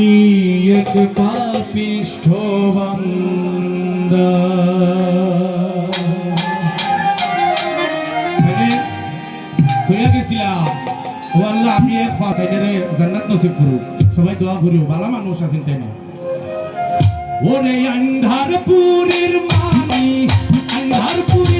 আমি এক পাপিষ্ঠ জান্নাত নসিব করু। সবাই দোয়া করিও ভালো মানুষ আছেন তাই না? ওরে আন্ধারপুরের মানি আন্ধারপুরের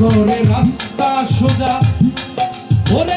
ঘরে রাস্তা সোজা। ওরে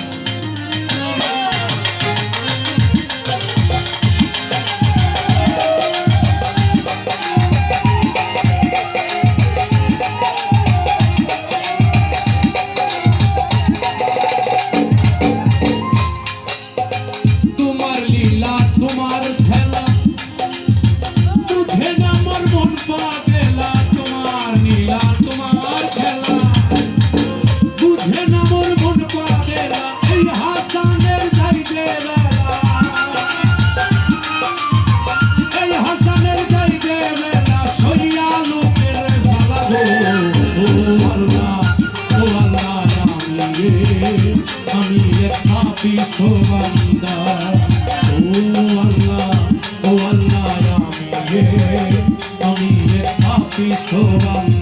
রে আমি এক পাপি সোবান্দা ও আল্লাহ ও আল্লাহ আমি আমি এক পাপি সোবান্দা